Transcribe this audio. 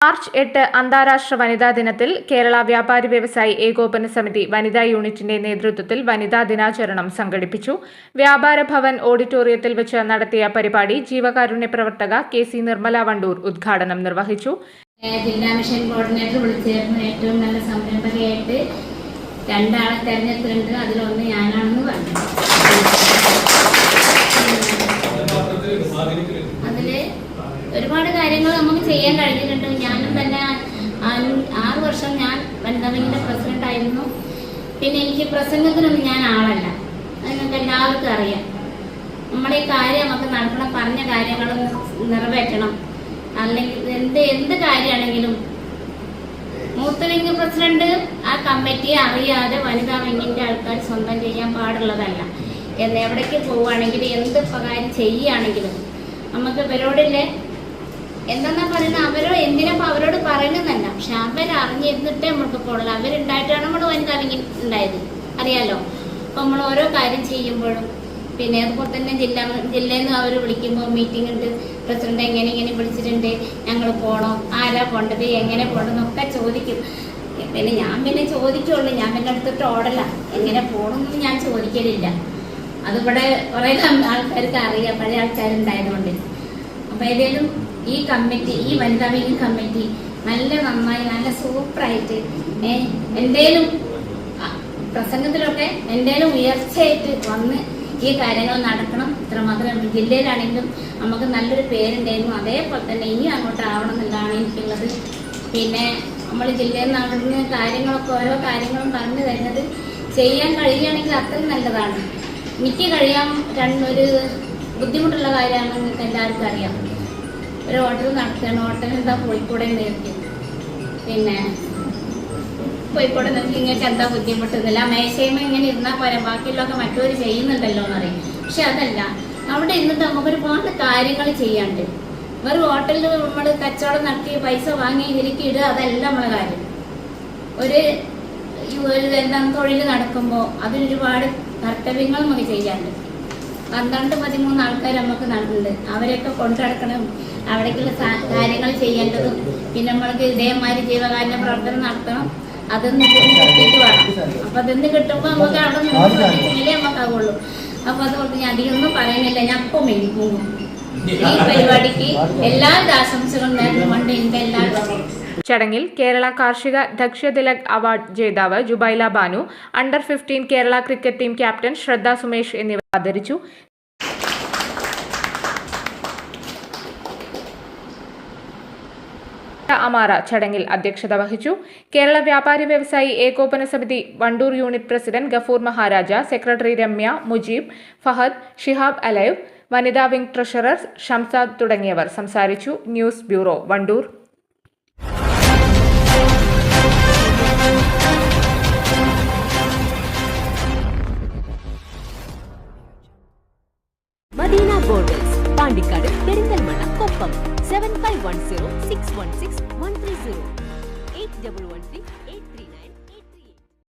March എട്ട് അന്താരാഷ്ട്ര വനിതാ ദിനത്തിൽ കേരള വ്യാപാരി വ്യവസായി ഏകോപന സമിതി വനിതാ യൂണിറ്റിന്റെ നേതൃത്വത്തിൽ വനിതാ ദിനാചരണം സംഘടിപ്പിച്ചു. വ്യാപാര ഭവൻ ഓഡിറ്റോറിയത്തിൽ വെച്ച് നടത്തിയ പരിപാടി ജീവകാരുണ്യ പ്രവർത്തക കെ സി നിർമ്മല വണ്ടൂർ ഉദ്ഘാടനം നിർവഹിച്ചു. ജില്ലാ മിഷൻ കോർഡിനേറ്റർ വിളിച്ചേർന്ന് ഏറ്റവും നല്ല സംരംഭകയായിട്ട് രണ്ടാളെ തെരഞ്ഞെടുത്തിട്ടുണ്ട്. അതിലൊന്ന് ഞാനാണെന്ന് പറഞ്ഞു. അതിൽ ഒരുപാട് കാര്യങ്ങൾ നമുക്ക് ചെയ്യാൻ കഴിഞ്ഞിട്ടുണ്ട് ഞാനും തന്നെ ആ- ആറ് വർഷം ഞാൻ വനിതാ വിങ്ങിന്റെ പ്രസിഡന്റ് ആയിരുന്നു പിന്നെ എനിക്ക് പ്രസംഗത്തിനൊന്നും ഞാൻ ആളല്ല. നിങ്ങൾക്ക് എല്ലാവർക്കും അറിയാം. നമ്മുടെ ഈ കാര്യം നമുക്ക് നടക്കണം പറഞ്ഞ കാര്യങ്ങൾ നിറവേറ്റണം. അല്ലെങ്കിൽ എന്ത് എന്ത് കാര്യമാണെങ്കിലും മൂത്ത വിങ് പ്രസിഡന്റ് ആ കമ്മിറ്റിയെ അറിയാതെ വനിതാ വിങ്ങിന്റെ ആൾക്കാർ സ്വന്തം ചെയ്യാൻ പാടുള്ളതല്ല. എന്ന് എവിടേക്ക് പോവുകയാണെങ്കിലും എന്ത് കാര്യം ചെയ്യുകയാണെങ്കിലും നമുക്ക് ഇവരോടില്ലേ? എന്തെന്നാ പറയുന്നത്? അവരോ എന്തിനപ്പോ അവരോട് പറയുന്നതല്ല. പക്ഷെ അവരറിഞ്ഞിരുന്നിട്ടേ നമുക്ക് പോകുള്ളൂ അവരുണ്ടായിട്ടാണ് നമ്മൾ ഉണ്ടായത്. അറിയാലോ? അപ്പൊ നമ്മൾ ഓരോ കാര്യം ചെയ്യുമ്പോഴും പിന്നെ അതുപോലെ തന്നെ ജില്ല ജില്ലയിൽ നിന്ന് അവർ വിളിക്കുമ്പോൾ മീറ്റിംഗ് ഉണ്ട്. പ്രസിഡന്റ് എങ്ങനെ ഇങ്ങനെ വിളിച്ചിട്ടുണ്ട് ഞങ്ങൾ പോകണം ആരാ പോണ്ടത് എങ്ങനെ പോകണമെന്നൊക്കെ ചോദിക്കും. പിന്നെ ഞാൻ പിന്നെ ചോദിക്കുള്ളൂ. ഞാൻ പിന്നെ എടുത്തിട്ട് ഓടല എങ്ങനെ പോകണമെന്ന് ഞാൻ ചോദിക്കലില്ല. അതിവിടെ കുറേ ആൾക്കാർക്ക് അറിയാം. പഴയ ആൾക്കാരുണ്ടായതുകൊണ്ട്. അപ്പൊ ഏതായാലും ഈ കമ്മിറ്റി ഈ വനിതാ വിങ് കമ്മിറ്റി നല്ല നന്നായി നല്ല സൂപ്പറായിട്ട് എന്തേലും പ്രസംഗത്തിലൊക്കെ എന്തേലും ഉയർച്ചയായിട്ട് വന്ന് ഈ കാര്യങ്ങൾ നടക്കണം. ഇത്രമാത്രം ജില്ലയിലാണെങ്കിലും നമുക്ക് നല്ലൊരു പേരുണ്ടായിരുന്നു. അതേപോലെ തന്നെ ഇനി അങ്ങോട്ട് ആവണം എന്നുള്ളതാണ് എനിക്കുള്ളത്. പിന്നെ നമ്മൾ ജില്ലയിൽ നിന്ന് കാര്യങ്ങളൊക്കെ ഓരോ കാര്യങ്ങളും പറഞ്ഞു തരുന്നത് ചെയ്യാൻ കഴിയുകയാണെങ്കിൽ അത്രയും നല്ലതാണ്. എനിക്ക് കഴിയാൻ രണ്ടൊരു ബുദ്ധിമുട്ടുള്ള കാര്യമാണ് നിങ്ങൾക്ക് എല്ലാവർക്കും അറിയാം. ഒരു ഹോട്ടൽ നടത്തുകയാണ് ഹോട്ടൽ എന്താ കോഴിക്കോടെ നിർത്തി പിന്നെ കോഴിക്കോട് നിങ്ങൾക്ക് നിങ്ങൾക്ക് എന്താ ബുദ്ധിമുട്ടുന്നില്ല മേശയമ ഇങ്ങനെ ഇരുന്നാൽ പോരാ ബാക്കിയുള്ളതൊക്കെ മറ്റൊരു ചെയ്യുന്നുണ്ടല്ലോ എന്ന് അറിയും പക്ഷെ അതല്ല. അവിടെ ഇരുന്നിട്ട് നമുക്ക് ഒരുപാട് കാര്യങ്ങൾ ചെയ്യാണ്ട് വെറും ഹോട്ടലിൽ നമ്മൾ കച്ചവടം നടത്തി പൈസ വാങ്ങി ഇതിലേക്ക് ഇടുക അതല്ല നമ്മളെ കാര്യം. ഒരു എന്താണ് തൊഴിൽ നടക്കുമ്പോൾ അതിലൊരുപാട് കർത്തവ്യങ്ങൾ നമുക്ക് ചെയ്യാണ്ട് പന്ത്രണ്ട് പതിമൂന്ന് ആൾക്കാർ നമുക്ക് നടന്നുണ്ട് അവരെയൊക്കെ കൊണ്ടുനടക്കണം അവിടേക്കുള്ള കാര്യങ്ങൾ ചെയ്യേണ്ടതും. പിന്നെ നമ്മൾക്ക് ഇതേമാതിരി ജീവകാരുണ്യ പ്രവർത്തനം നടത്തണം. അതൊന്ന് കിട്ടിയിട്ട് വേണം. അപ്പൊ അതൊന്ന് കിട്ടുമ്പോ നമുക്ക് അവിടെ നിന്ന് ശ്രദ്ധിച്ചെങ്കിലേ നമുക്കാവുള്ളൂ അപ്പൊ അതുകൊണ്ട് ഞാൻ അധികമൊന്നും പറയുന്നില്ല. ഞാൻ ഇപ്പം മേടിക്കും ഈ പരിപാടിക്ക് എല്ലാവിധ ആശംസകളും നേർന്നുകൊണ്ട് എന്റെ എല്ലാവരും ചടങ്ങിൽ കേരള കാർഷിക ദക്ഷതിലക് അവാർഡ് ജേതാവ് Jubaila Banu under fifteen Kerala cricket team captain Shraddha Sumesh എന്നിവർ ആദരിച്ചു. അമാറ ചടങ്ങിൽ അധ്യക്ഷത വഹിച്ചു. കേരള വ്യാപാരി വ്യവസായി ഏകോപന സമിതി Wandoor unit president Gafoor Maharaja secretary Ramya Mujeeb Fahad Shihab alive വനിതാ വിംഗ് ട്രഷറർ ഷംസാദ് തുടങ്ങിയവർ സംസാരിച്ചു. News bureau Wandoor. 510 616